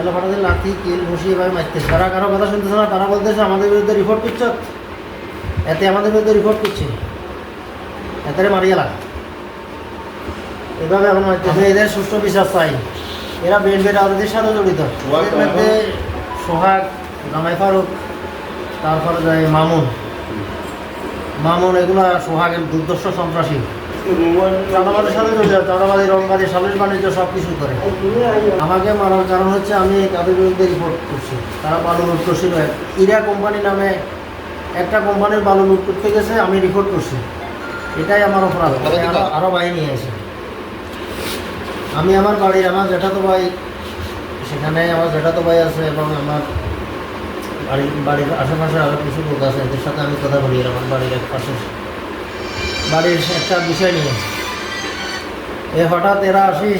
এলো ফাটাতে লাঠি কিল ঘুষি এভাবে মারতেছে। তারা কারও কথা শুনতেছে না তারা বলতেছে আমাদের বিরুদ্ধে রিপোর্ট করছ এতে আমাদের বিরুদ্ধে রিপোর্ট করছে এতে মারি গেলা এভাবে এখন মারতেছে। এদের সুষ্ঠু বিশ্বাস চাই। এরা বিএনপির রাজনীতির সাথে জড়িত। এদের মধ্যে সোহাগ জামাই ফারুক তারপরে যায় মামুন। মামুন এগুলা সোহাগের দুর্দর্শ সন্ত্রাসী। চাঁদাবাদের সাথে জড়িত চাঁদাবাদী রংবাদী সালিশ বাণিজ্য সব কিছু করে। আমাকে মারার কারণ হচ্ছে আমি তাদের বিরুদ্ধে রিপোর্ট করছি। তারা বালু লুট করছিল। ইরা কোম্পানি নামে একটা কোম্পানির বালু লুট করতে গেছে আমি রিপোর্ট করছি। এটাই আমার অপরাধ। আমি আরো- আরও বাহিনী আছে। আমি আমার বাড়ির আমার জেঠাতো ভাই সেখানে আমার জেঠাতো ভাই আছে এবং আমার বাড়ির বাড়ির আশেপাশে আরও কিছু লোক আছে, এদের সাথে আমি কথা বলি আমার বাড়ির এক পাশে। বাড়ির একটা বিষয় নিয়ে। এ হঠাৎ এরা আসি,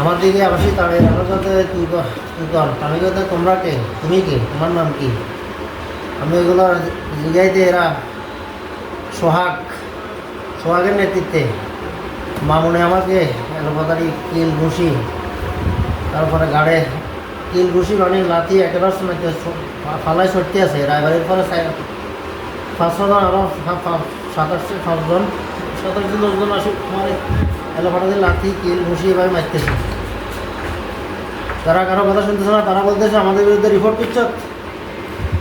আমার দিকে আসি তাড়ে আমার সাথে তুই আমি কথা তোমরা কে? তুমি কে? তোমার নাম কি? আমি ওইগুলো জিগাইতে এরা সোহাগ, সোহাগের নেতৃত্বে, মামুনে আমাকে এলোপাতারি কিল ঘুষি তারপরে গাড়ে কিল ঘুষি মানে লাথি একেবারে সময় ফালাই সরতে আছে, রায়বাড়ির পরে সাই- পাঁচশো জন আরও সাতাশশো পাঁচজন সাতাশশো দশজন আসি আমার এলোপাতারি লাথি কিল ঘুষি এভাবে মারতেছে। তারা কারও কথা শুনতেছে না, তারা বলতেছে, আমাদের বিরুদ্ধে রিপোর্ট করছ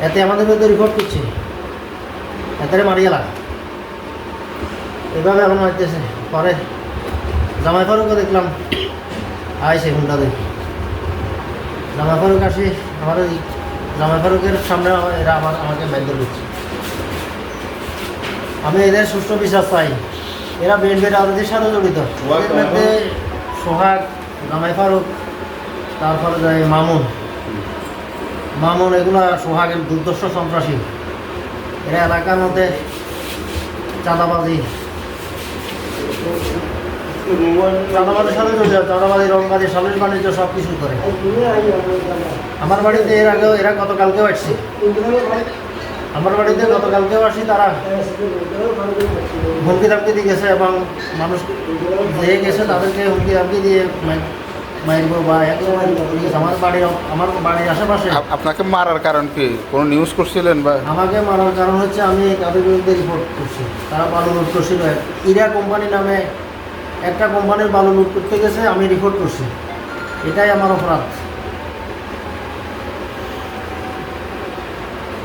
এতে আমাদের বিরুদ্ধে রিপোর্ট করছে এতে মারি গেলা এভাবে এখন মারতেছে। পরে জামাই ফারুকও দেখলাম আইসে হুন্ডা দেখি। জামাই ফারুক আসি আমার ওই জামাই ফারুকের সামনে এরা আমার আমাকে বাধ্য দিচ্ছে। আমি এদের সুষ্ঠু বিশ্বাস চাই এরা বিএনপির রাজনীতির সাথে জড়িত। এদের মধ্যে সোহাগ জামাই ফারুক তারপরে যায় মামুন। মামুন এগুলা সোহাগের দুর্দর্শ সন্ত্রাসী। এরা এলাকার মধ্যে চাঁদাবাজি। সাথে জড়িত সালিশ বাণিজ্য সব কিছু করে। আমার বাড়িতে এর আগেও এরা গতকালকেও আসছে। আমার বাড়িতে গতকালকেও আসি তারা হুমকি দামকি দিয়ে গেছে এবং মানুষ যে গেছে তাদেরকে হুমকি দামকি দিয়ে আপনাকে মারার কারণ কি? কোনো নিউজ করছিলেন বা? আমাকে মারার কারণ হচ্ছে আমি তাদের বিরুদ্ধে রিপোর্ট করছি। তারা লুট করছিল। ইরা কোম্পানি নামে একটা কোম্পানির বালু লুট করতে গেছে, আমি রিপোর্ট করছি। এটাই আমার অপরাধ।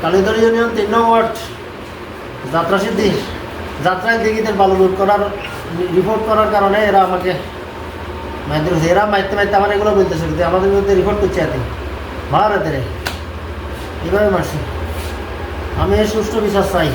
কালীতরি ইউনিয়ন তিন নং ওয়ার্ড, যাত্রা সিদ্ধি। যাত্রায় দিঘিতে বালু লুট করার রিপোর্ট করার কারণে এরা আমাকে মাইতে এরা মাইতে মাইতে আমার এগুলো বলতেছে যে আমাদের বিরুদ্ধে রিপোর্ট করছে এতে। ভাড়াতে রে এভাবে মারছি। আমি সুষ্ঠু বিশ্বাস চাই।